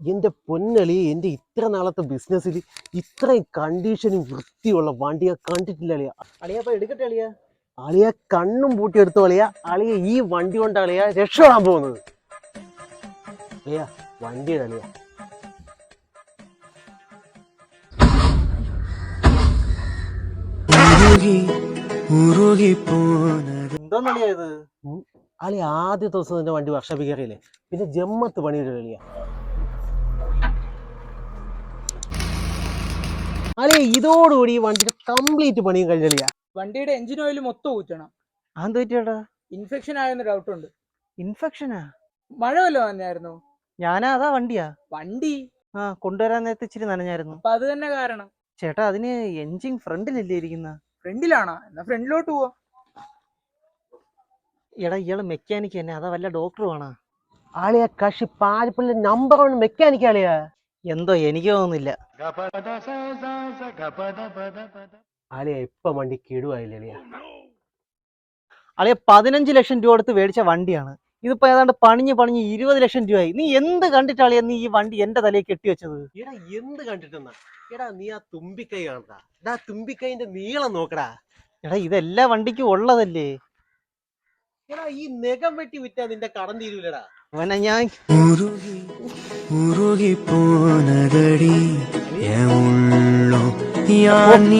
എന്റെ പൊന്നളി എന്റെ ഇത്ര നാളത്തെ ബിസിനസ്സിൽ ഇത്രയും കണ്ടീഷനും വൃത്തിയുള്ള വണ്ടി ഞാൻ കണ്ടിട്ടില്ല അളിയ. അളിയ അപ്പൊ എടുക്കട്ടെ അളിയ. അളിയ കണ്ണും പൂട്ടി എടുത്തു അളിയ. അളിയ ഈ വണ്ടി കൊണ്ട് അളിയ രക്ഷപ്പെടാൻ പോകുന്നത്. അളിയ വണ്ടിയുടെ അളിയ. ഉരുകി ഉരുകിപ്പോനത് എന്തോന്നളിയ ഇത്? അളിയ ആദ്യ ദിവസം നിന്റെ വണ്ടി വർഷപ്പ് കയറിയില്ലേ? പിന്നെ ജമ്മത്ത് പണിയുടെ കളിയാ. അല്ലെ ഇതോടുകൂടി ഈ വണ്ടിയുടെ കംപ്ലീറ്റ് പണിയും കഴിഞ്ഞ വണ്ടിയുടെ എഞ്ചിൻ ഓയിൽ മൊത്തം ഊറ്റണം. അതെന്ത് ഇൻഫെക്ഷൻ ആയെന്ന് ഡൗട്ട് ഉണ്ട്. ഇൻഫെക്ഷനാ മഴ വല്ലതും നനഞ്ഞായിരുന്നു? ഞാനാ അതാ വണ്ടിയാ. വണ്ടി? ആ കൊണ്ടുവരാൻ നേരത്തെ ഇച്ചിരി നനഞ്ഞായിരുന്നു. അപ്പൊ അത് തന്നെ കാരണം. ചേട്ടാ അതിന് എഞ്ചിൻ ഫ്രണ്ടിലല്ലേ ഇരിക്കുന്ന? ഫ്രണ്ടിലാണോ എന്നാ ഫ്രണ്ടിലോട്ട് പോവാ. എടാ ഇയാൾ മെക്കാനിക് തന്നെ. അതാ വല്ല ഡോക്ടർ വേണോ? ആളിയ കഷി പാരിപ്പള്ളി നമ്പർ വൺ മെക്കാനിക് ആളിയ. എന്തോ എനിക്ക് തോന്നുന്നില്ല. ആളിയ ഇപ്പൊ വണ്ടി കിടുവായില്ലേ അളിയ അളിയ പതിനഞ്ച് ലക്ഷം രൂപ എടുത്ത് മേടിച്ച വണ്ടിയാണ്. ഇതിപ്പോ ഏതാണ്ട് പണിഞ്ഞ് പണിഞ്ഞ് ഇരുപത് ലക്ഷം രൂപയായി. നീ എന്ത് കണ്ടിട്ടാളിയ നീ ഈ വണ്ടി എന്റെ തലയിൽ കെട്ടി വെച്ചത്? എടാ എന്ത് കണ്ടിട്ടെന്നാ? എടാ നീ ആ തുമ്പിക്കൈ കാണാ എടാ തുമ്പിക്കൈന്റെ നീളം നോക്കടാ. എടാ ഇതെല്ലാ വണ്ടിക്കും ഉള്ളതല്ലേ? എടാ ഈ നെഗം വെട്ടി വിറ്റാ നിന്റെ കടം തീരൂലടാ. അവനെ ഞാൻ ഉരുകി ഉരുകിപ്പോനതടി എൻ ഉള്ളോ യാ